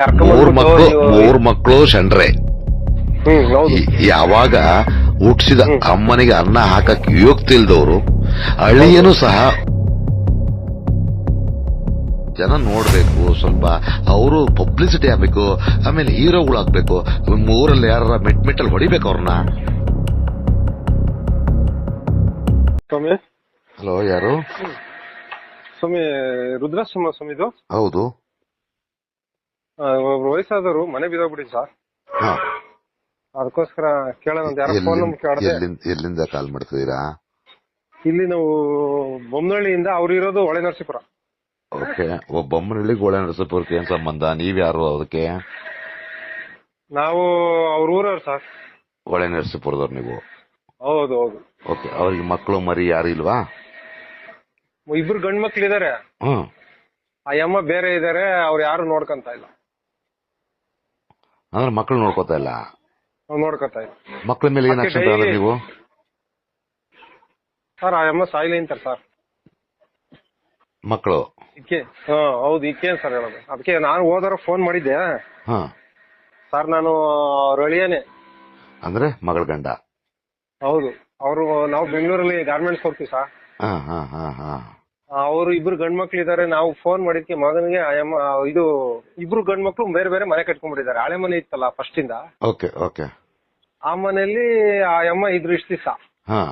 ಮೂರ್ ಕರ್ಕೊಂಡ್ ಮೂರ್ ಮಕ್ಕಳು ಶಂಡ್ರೆ. ಯಾವಾಗ ಹುಟ್ಟಿಸಿದ ಅಮ್ಮನಿಗೆ ಅನ್ನ ಹಾಕಕ್ ಯೋಗ್ತಿಲ್ದವ್ರು ಅಳಿಯನು ಸಹ ಜನ ನೋಡ್ಬೇಕು ಸ್ವಲ್ಪ. ಅವರು ಪಬ್ಲಿಸಿಟಿ ಆಗ್ಬೇಕು ಆಮೇಲೆ ಹೀರೋಗಳು ಆಗ್ಬೇಕು. ಊರಲ್ಲಿ ಯಾರ ಮೆಟ್ ಮೆಟ್ಟಲ್ಲಿ ಹೊಡಿಬೇಕು ಅವ್ರನ್ನ ಹಲೋ ಯಾರು? ಸ್ವಾಮಿ ರುದ್ರಾಶ್ರಮ ಸ್ವಾಮಿ ಇದು? ಹೌದು. ಒಬ್ರು ವಯಸ್ಸಾದವರು ಮನೆ ಬಿದ್ದೋಗ್ಬಿಡಿ ಸರ್. ಹಾ. ಅದಕ್ಕೋಸ್ಕರ ಕೇಳೋಣ ಅಂತ. ಯಾರೋ ಫೋನ್ ಎಲ್ಲಿಂದ ನಂಬರ್ ಕೇಳಿದೆ ಎಲ್ಲಿಂದ ಎಲ್ಲಿಂದ ಕಾಲ್ ಮಾಡ್ತಿದ್ದೀರಾ? ಇಲ್ಲಿ ನಾವು ಬೊಮ್ಮನಹಳ್ಳಿಯಿಂದ ಅವ್ರು ಇರೋದು ಹೊಳೆ ನರಸೀಪುರ. ಓಕೆ. ಬೊಮ್ಮನಹಳ್ಳಿಗೆ ಗೋಳೆ ನರಸೀಪುರಕ್ಕೆ ಏನ್ ಸಂಬಂಧ? ನೀವ್ಯಾರು ಅದಕ್ಕೆ? ನಾವು ಅವ್ರ ಊರವ್ರು ಸರ್. ಹೊಳೆ ನರಸೀಪುರದವ್ರು ನೀವು. ಹೌದು ಹೌದು. ಓಕೆ. ಅವ್ರಿಗೆ ಮಕ್ಕಳು ಮರಿ ಯಾರು ಇಲ್ವಾ? ಇಬ್ರು ಗಂಡ್ ಮಕ್ಳು ಇದಾರೆ ಹ್ಮ್. ಆ ಯಮ್ಮ ಬೇರೆ ಇದಾರೆ ಅವ್ರು ಯಾರು ನೋಡ್ಕಂತ ಇಲ್ಲ. ಅಂದ್ರೆ ಮಕ್ಕಳು ನೋಡ್ಕೋತಾ ಇಲ್ಲ? ನೋಡ್ಕೊತ ಇಲ್ಲ ಮಕ್ಕಳ ಮೇಲೆ ಏನ್ ಆಕ್ಷನ್ ತಗೊಂಡ್ರೆ ನೀವು? ಸರ್ ಆ ಸಾಯ್ಲಿ ಅಂತಾರೆ ಸರ್. ಮಕ್ಕಳು ಇದಕ್ಕೆ ಹೌದು ಇದಕ್ಕೇನ್ ಸರ್ ಹೇಳೋದು. ಅದಕ್ಕೆ ನಾನು ಹೋದಾರ ಫೋನ್ ಮಾಡಿದ್ದೆ. ಹ. ಸರ್ ನಾನು ಅವ್ರ ಅಳಿಯನೇ. ಅಂದ್ರೆ ಮಗಳ ಗಂಡ? ಹೌದು. ಅವರು ನಾವು ಬೆಂಗಳೂರಲ್ಲಿ ಗಾರ್ಮೆಂಟ್ಸ್ ಕೊಡ್ತೀವಿ ಸರ್. ಹಾ ಹಾ ಹಾ ಹ. ಅವರು ಇಬ್ರು ಗಂಡ್ ಮಕ್ಳು ಇದಾರೆ ನಾವು ಫೋನ್ ಮಾಡಿದ್ಕೆ ಮಗನಿಗೆ ಆಯಮ್ಮ ಇದು ಇಬ್ರು ಗಂಡ್ ಮಕ್ಳು ಬೇರೆ ಬೇರೆ ಮನೆ ಕಟ್ಕೊಂಡ್ಬಿಟ್ಟಿದ್ದಾರೆ. ಹಳೆ ಮನೆ ಇತ್ತಲ್ಲ ಫಸ್ಟ್ ಇಂದ ಓಕೆ ಓಕೆ. ಆ ಮನೆಯಲ್ಲಿ ಆ ಅಮ್ಮ ಇದ್ರು ಇಷ್ಟ ದಿವಸ. ಹಾ.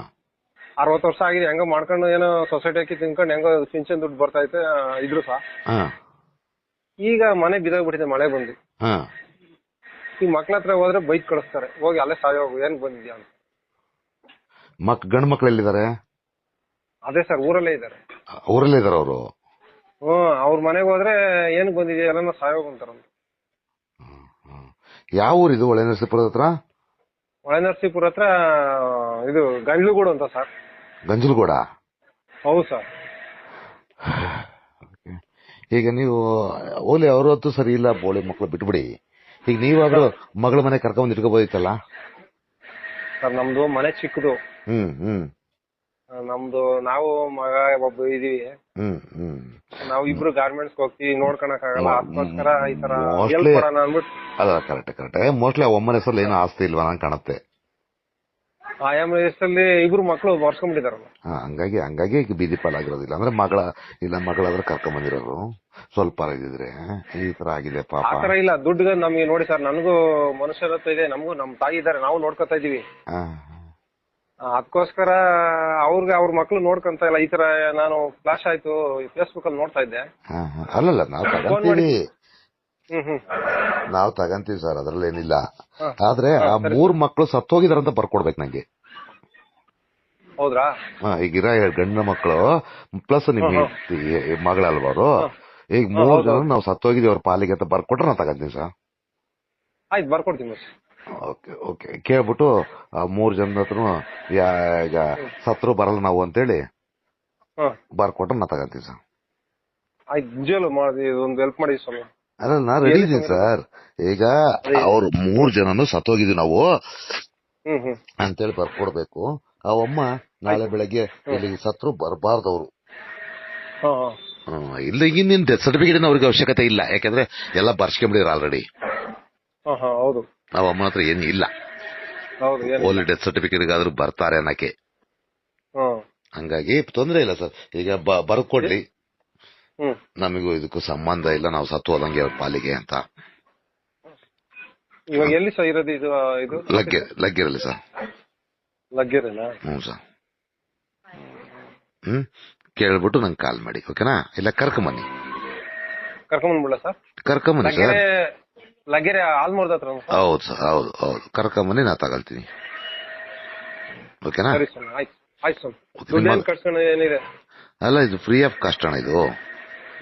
ಅರವತ್ತು ವರ್ಷ ಆಗಿದೆ ಹೆಂಗೋ ಮಾಡ್ಕೊಂಡು ಏನೋ ಸೊಸೈಟಿ ಹಾಕಿ ತಿನ್ಕೊಂಡು ಹೆಂಗೋ ಚಿಂಚನ್ ದುಡ್ಡು ಬರ್ತಾ ಆ, ಇದ್ರು ಸಹ. ಹ. ಈಗ ಮನೆ ಬಿದ್ದೋಗ್ಬಿಟ್ಟಿದೆ ಮಳೆ ಬಂದು. ಹಾ. ಈ ಮಕ್ಳ ಹತ್ರ ಹೋದ್ರೆ ಬೈಕ್ ಕಳಿಸ್ತಾರೆ ಹೋಗಿ ಅಲ್ಲೇ ಸಾಯೋಗು ಏನ್ ಬಂದಿದ್ಯಾ ಅಂತ. ಮಕ್ ಗಂಡ್ ಮಕ್ಳು ಎಲ್ಲಿದ್ದಾರೆ? ಅದೇ ಸರ್ ಊರಲ್ಲೇ ಇದ್ದಾರೆ. ಊರಲ್ಲೇ ಇದಾರೆ ಅವರು? ಹ್ಮ್ ಅವ್ರ ಮನೆಗೆ ಹೋದ್ರೆ ಏನ್ ಬಂದಿದ್ಯಾ ಎಲ್ಲ ಸಾಯೋಗು ಅಂತಾರಂತ ಯಾವ ಊರಿದು ಹೊಳೆ ನರಸೀಪುರದ ಹತ್ರ? ಹೊಳೆ ನರಸೀಪುರ ಹತ್ರ ಇದು ಗಂಡ್ಲುಗೂಡು ಅಂತ ಸರ್. ಗಂಜಲಗೂಡ? ಹೌದು ಸರ್. ಈಗ ನೀವು ಓಲಿ ಅವ್ರ ಹೊತ್ತು ಸರಿ ಇಲ್ಲ ಬೋಳಿ ಮಕ್ಕಳು ಬಿಟ್ಬಿಡಿ. ಈಗ ನೀವಾದ್ರೂ ಮಗಳ ಮನೆ ಕರ್ಕೊಂಡ್ ಇಟ್ಕೋಬೋದಿತ್ತಲ್ಲ? ಸರ್ ನಮ್ದು ಮನೆ ಚಿಕ್ಕದು. ಹ್ಮ್ ಹ್ಮ್. ನಮ್ದು ನಾವು ಮಗ ಒಬ್ಬ ಇದೀವಿ ಹ್ಮ್ ಹ್ಮ್. ನಾವು ಇಬ್ರು ಗಾರ್ಮೆಂಟ್ಸ್ ಹೋಗ್ತೀವಿ ನೋಡ್ಕೊಳಕ್ ಆಗಲ್ಲ ಅದಕ್ಕೋಸ್ಕರ ಈ ತರ Mostly- help ಮಾಡೋಣ ಅಂದ್ಬಿಟ್ಟು. ಅದ ಕರೆಕ್ಟ್ ಕರೆಕ್ಟ್ ಮೋಸ್ಟ್ಲಿ ಆ ಒಮ್ಮನ ಹೆಸರಲ್ಲಿ ಏನೋ ಆಸ್ತಿ ಇಲ್ವಾ? ನಂಗೆ ಕಾಣುತ್ತೆ. ಆಯಾಮ ವಯಸ್ಸಲ್ಲಿ ಇಬ್ರು ಮಕ್ಳು ಬರ್ಸ್ಕೊಂಡ್ಬಿಟ್ಟಿದಾರಲ್ಲ ಹಾ, ಹಂಗಾಗಿ ಹಂಗಾಗಿ ಬೀದಿ ಪಾಲಾಗಿರೋದಿಲ್ಲ. ಅಂದ್ರೆ ಮಗಳ ಇಲ್ಲ ಮಗಳಾದ್ರೆ ಕರ್ಕೊಂಡ್ ಬಂದಿರೋರು ಸ್ವಲ್ಪ ಇದಿದ್ರೆ ಈ ತರ ಆಗಿದೆ ಪಾಪ. ಆ ತರ ಇಲ್ಲ ದುಡ್ಡು ನಮ್ಗೆ ನೋಡಿ ಸರ್ ನನಗೂ ಮನುಷ್ಯರತ್ವ ಇದೆ ನಮಗೂ ನಮ್ ತಾಯಿ ಇದಾರೆ ನಾವು ನೋಡ್ಕೊತಾ ಇದೀವಿ ಹಾ, ಅದಕ್ಕೋಸ್ಕರ ಅವ್ರಿಗೆ ಅವ್ರ ಮಕ್ಳು ನೋಡ್ಕೊಂತ ಇಲ್ಲ. ಈ ತರ ನಾನು ಫ್ಲಾಶ್ ಆಯ್ತು ಫೇಸ್ಬುಕ್ ಅಲ್ಲಿ ನೋಡ್ತಾ ಇದ್ದೆ. ಹಾ, ಹಾ. ಅಲ್ಲಲ್ಲ ನಾವು ತಗಂತೀವಿ. ಹ್ಮ್ ಹ್ಮ್. ನಾವು ತಗಂತೀವಿ ಸರ್ ಅದ್ರಲ್ಲಿ ಏನಿಲ್ಲ ಆದ್ರೆ ಆ ಮೂರ್ ಮಕ್ಳು ಸತ್ತೋಗಿದಾರಂತ ಬರ್ಕೊಡ್ಬೇಕು ನಂಗೆ. ಹೌದ್ರಾ? ಹಾ, ಈಗ ಇರೋ ಎರಡ್ ಗಂಡ ಮಕ್ಕಳು ಪ್ಲಸ್ ನಿಮ್ ಮಗಳಲ್ವಾರು ಈಗ ಮೂರ್ ಜನ ನಾವು ಸತ್ತೋಗಿದೀವಿ ಅವ್ರ ಪಾಲಿಗೆ ಅಂತ ಬರ್ಕೊಟ್ರೆ ನಾ ತಗಂತೀನಿ ಸರ್. ಆಯ್ತು ಬರ್ಕೊಡ್ತೀನಿ. Okay okay. ಕೇಳ್ಬಿಟ್ಟು ಮೂರು ಜನ ಹತ್ರ ಈಗ ಸತ್ರು ಬರಲ್ಲ ನಾವು ಅಂತೇಳಿ ಹಾ. ಬರ್ಕೊಟ್ರೆ ನಾ ತಗಂತೀವಿ ಸರ್. ಆಯ್ತು ಮಾಡಿ ಒಂದು ಹೆಲ್ಪ್ ಮಾಡಿ ಸ್ವಾಮಿ. ಅಲ್ಲ ನಾ ರೆಡಿ ಇದೀನಿ ಸರ್. ಈಗ ಅವ್ರು ಮೂರ್ ಜನನು ಸತ್ತೋಗಿದ್ವಿ ನಾವು. ಅಂತೇಳಿ ಬರ್ಕೊಡ್ಬೇಕು. ಅವಮ್ಮ ನಾಳೆ ಬೆಳಗ್ಗೆ ಇಲ್ಲಿಗೆ ಸತ್ರು ಬರಬಾರ್ದು ಅವರು ಹಾ. ಹಾ ಇಲ್ಲ ಇನ್ನೇನ್ ಡೆತ್ ಸರ್ಟಿಫಿಕೇಟ್ ಅವ್ರಿಗೆ ಅವಶ್ಯಕತೆ ಇಲ್ಲ. ಯಾಕಂದ್ರೆ ಎಲ್ಲ ಬರ್ಸ್ಕೊಂಬಿಡಿದ್ರು ಆಲ್ರೆಡಿ ಹೌದು. ನಾವು ಅಮ್ಮನ ಹತ್ರ ಏನು ಇಲ್ಲ. ಓನ್ಲಿ ಡೆತ್ ಸರ್ಟಿಫಿಕೇಟ್ ಆದ್ರೂ ಬರ್ತಾರೆ ಅನ್ನಕ್ಕೆ. ಹಂಗಾಗಿ ತೊಂದ್ರೆ ಇಲ್ಲ ಸರ್. ಈಗ ಬರ್ಕೊಡ್ಲಿ ನಮಗೂ ಇದಕ್ಕೂ ಸಂಬಂಧ ಇಲ್ಲ ನಾವು ಸತ್ತು ಹೋದಂಗೆ ಅವ್ರ ಪಾಲಿಗೆ ಅಂತ. ಇವಾಗ ಎಲ್ಲಿ ಸರ್ ಇರೋದು ಇದು ಇದು? ಲಗ್ಗೆ ಲಗ್ಗಿರಲಿ ಸರ್. ಲಗ್ಗೆರಲ್ಲ? ಹ್ಞೂ ಸರ್. ಹ್ಮ್? ಕೇಳ್ಬಿಟ್ಟು ನಂಗೆ ಕಾಲ್ ಮಾಡಿ ಓಕೆನಾ? ಇಲ್ಲ ಕರ್ಕೊಂಬನ್ನಿ ಕರ್ಕೊಂಬಂದ್ಬಿಡ ಸರ್? ಕರ್ಕೊಂಬನ್ನಿ ಸರ್. ಆಲ್ಮೋರ್ ಆಲ್ಮೋರ್ದ ಹತ್ರ ಹೌದು ಸರ್ ಹೌದು ಹೌದು. ಕರ್ಕೊಂಬನ್ನಿ ನಾ ತಗೊಳ್ತೀನಿ. ಓಕೆನಾ? ಸರಿ ಸ್ವಾಮಿ ಆಯ್ತು ಆಯ್ತು ಸ್ವಾಮಿ ನಿಮ್ಮ- ದುಡ್ಡು ಏನ್ ಕಟ್ಸ್ಕೊಂಡು ಏನಿದೆ? ಅಲ್ಲ ಇದು ಫ್ರೀ ಆಫ್ ಕಾಸ್ಟ್ ಅಣ್ಣ ಇದು.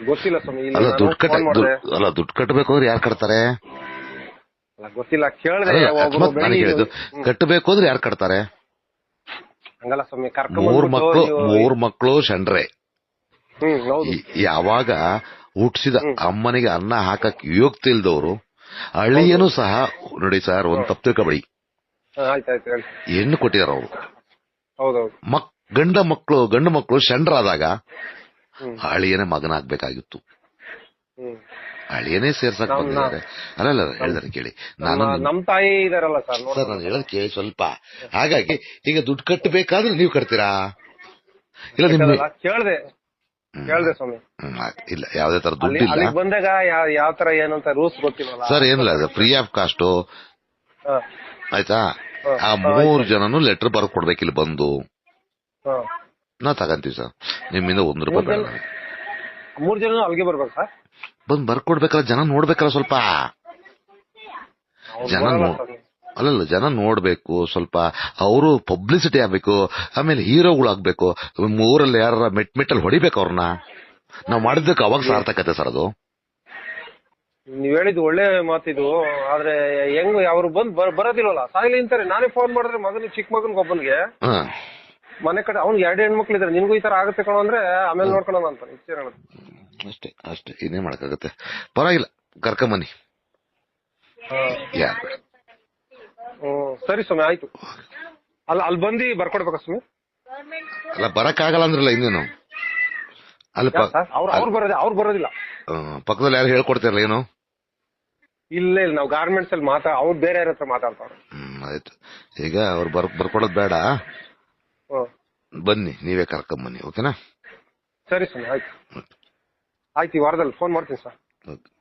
ಗೊತ್ತಿಲ್ಲ ಸ್ವಾಮಿ ಇಲ್ಲಿ ಅಲ್ಲ ನಾನು ದುಡ್ಡು ಕಟ್ಟ phone ಮಾಡ್ದೆ. ದುಡ್ಡು- ಅಲ್ಲ ದುಡ್ಡು ಕಟ್ಟಬೇಕು ಅಂದ್ರೆ ಯಾರು ಕಟ್ತಾರೆ? ಅಲ್ಲ, ಗೊತ್ತಿಲ್ಲ ಕೇಳ್ದೆ ಅಲ್ಲ, ಒಬ್ರು ಅಕಸ್ಮಾತ್ ಬೆಳಿಗ್ಗೆ- ಹೇಳಿದ್ದು ಹ್ಮ್. ಕಟ್ಟಬೇಕು ಅಂದ್ರೆ ಯಾರು ಕಟ್ತಾರೆ? ಹಂಗಲ್ಲ ಸ್ವಾಮಿ ಮೂರ್ ಕರ್ಕೊಂಡ್ ಮಕ್ಳು ಮೂರ್ ಮಕ್ಕಳು ಶಂಡ್ರೆ. ಹ್ಮ್ ಹೌದು. ಈ- ಯಾವಾಗ ಹುಟ್ಟಿಸಿದ ಅಮ್ಮನಿಗೆ ಅನ್ನ ಹಾಕಕ್ ಯೋಗ್ತಿಲ್ದವ್ರು ಅಳಿಯನು ಸಹ ನೋಡಿ ಸರ್ ಒಂದ್ ತಪ್ಪು ತಿಳ್ಕೊಬೇಡಿ. ಹೇಳಿ. ಹೆಣ್ಣು ಕೊಟ್ಟಿದಾರ ಅವರು. ಮಕ್ ಗಂಡ ಮಕ್ಕಳು ಗಂಡು ಮಕ್ಕಳು ಶಂಡ್ರಾದಾಗ ಹಳಿಯನೇ ಮಗನಾಗ್ಬೇಕಾಗಿತ್ತು. ಹಳಿಯನೇ ಅಳಿಯನೇ ಸೇರ್ಸಕ್ ಬಂದಿದ್ದಾರೆ. ಅಲ್ಲ ಹೇಳಿದಾರೆ ಕೇಳಿ. ನಾನು ನಮ್ ತಾಯಿ ಇದಾರಲ್ಲ ಸರ್ ಸರ್ ನಾನು ಹೇಳೋದ್ ಕೇಳಿ ಸ್ವಲ್ಪ. ಹಾಗಾಗಿ ಈಗ ದುಡ್ಡು ಕಟ್ಟಬೇಕಾದ್ರೆ ನೀವು ಕಟ್ತೀರಾ? ಇಲ್ಲ ನಿಮ್ಗೆ ಕೇಳ್ದೆ. ಕೇಳ್ದೆ ಸ್ವಾಮಿ. ಇಲ್ಲ ಯಾವ್ದೇ ತರ ದುಡ್ಡಿಲ್ಲ. ಅಲ್ಲಿಗೆ ಬಂದಾಗ ಯಾವ ಯಾವ ತರ ಏನು ಅಂತ ರೂಲ್ಸ್ ಗೊತ್ತಿಲ್ಲ ಸರ್ ಏನಿಲ್ಲ ಅದು ಫ್ರೀ ಆಫ್ ಕಾಸ್ಟ್ ಆಯ್ತಾ? ಆ ಮೂರ್ ಜನನು ಲೆಟರ್ ಬರ್ಕ್ ಕೊಡ್ಬೇಕು ಇಲ್ಲಿ ಬಂದು. ನಾ ತಗಂತೀವಿ ಸರ್. ನಿಮ್ಮಿಂದ ಒಂದ್ ರೂಪಾಯಿ ಮೂರ್ ಬೇಡ ಮೂರ್ ಜನ ಅಲ್ಲಿಗೆ ಬರ್ಬೇಕು ಸರ್? ಬಂದ್ ಬರ್ಕೊಡ್ಬೇಕಲ್ಲ ಜನ ನೋಡ್ಬೇಕಲ್ಲ ಸ್ವಲ್ಪ. ಜನ. ಅಲ್ಲಲ್ಲ ಜನ ನೋಡಬೇಕು ಸ್ವಲ್ಪ ಅವರು ಪಬ್ಲಿಸಿಟಿ ಆಗಬೇಕು ಆಮೇಲೆ ಹೀರೋಗಳು ಆಗ್ಬೇಕು ಊರಲ್ಲಿ ಯಾರ ಮೆಟ್ ಮೆಟ್ಟಲ್ಲಿ ಹೊಡಿಬೇಕು ಅವ್ರನ್ನ. ನಾವು ಮಾಡಿದ್ದಕ್ಕೆ ಅವಾಗ ಸಾರ್ಥಕತೆ ಸರ್ ಅದು. ನೀವ್ ಹೇಳಿದ್ ಒಳ್ಳೆ ಮಾತಿದು ಆದ್ರೆ ಹೆಂಗ್ ಅವ್ರು ಬಂದ್ ಬರೋದಿಲ್ಲ ಬರೋದಿಲ್ವಲ್ಲ ಸಾಯಿಲಿ ಅಂತಾರೆ. ನಾನೇ ಫೋನ್ ಮಾಡಿದ್ರೆ ಮಗನಿಗೆ ಚಿಕ್ಕ ಮಗನಿಗೆ ಒಬ್ಬನಿಗೆ. ಮನೆ ಕಡೆ ಅವ್ನ್ ಎರಡು ಹೆಣ್ಮಕ್ಳು ಇದ್ರೆ. ನಿನ್ಗೂ ಈ ತರ ಆಗುತ್ತೆ ಕಣೋ ಅಂದ್ರೆ ಆಮೇಲೆ ನೋಡ್ಕೊಳೋಣ ಅಂತ. ಅಷ್ಟೇ ಅಷ್ಟೇ. ಇನ್ನೇ ಮಾಡಕ್ಕಾಗತ್ತೆ? ಪರವಾಗಿಲ್ಲ. ಕರ್ಕೊಂಬನ್ನಿ ಹಾ. ಹ್ಮ್ ಸರಿ ಸ್ವಾಮಿ ಆಯ್ತು. ಅಲ್ಲ ಅಲ್ಲಿ ಬಂದು ಬರ್ಕೊಡ್ಬೇಕಾ ಸ್ವಾಮಿ? ಅಲ್ಲ ಬರಕ್ಕಾಗಲ್ಲ ಅಂದ್ರಲ್ಲ ಇನ್ನೇನು? ಅಲ್ಲಿ ಪ- ಸರ್? ಅವ್ರು ಅವ್ರು ಬರೋದೇ ಅವ್ರು ಬರೋದಿಲ್ಲ. ಆ, ಪಕ್ಕದಲ್ಲಿ ಯಾರು ಹೇಳ್ಕೊಡ್ತಾರಲ್ಲ ಏನು? ಇಲ್ಲ ಇಲ್ಲ ನಾವು ಗಾರ್ಮೆಂಟ್ಸ್ ಅಲ್ಲಿ ಮಾತಾ ಅವ್ರು ಬೇರೆ ಯಾರ ಹತ್ರ ಮಾತಾಡ್ತಾವ್ರೆ. ಹ್ಮ್ ಆಯ್ತು. ಈಗ ಅವ್ರು ಬರ್ ಬರ್ಕೊಡೋದ್ ಬೇಡ. ಹ್ಮ್ ಬನ್ನಿ ನೀವೇ ಕರ್ಕೊಂಬನ್ನಿ ಓಕೆನಾ? ಸರಿ ಸ್ವಾಮಿ ಆಯ್ತು. ಆಯ್ತು. ಈ ವಾರದಲ್ಲಿ ಫೋನ್ ಮಾಡ್ತೀನಿ ಸರ್. ಓಕೆ.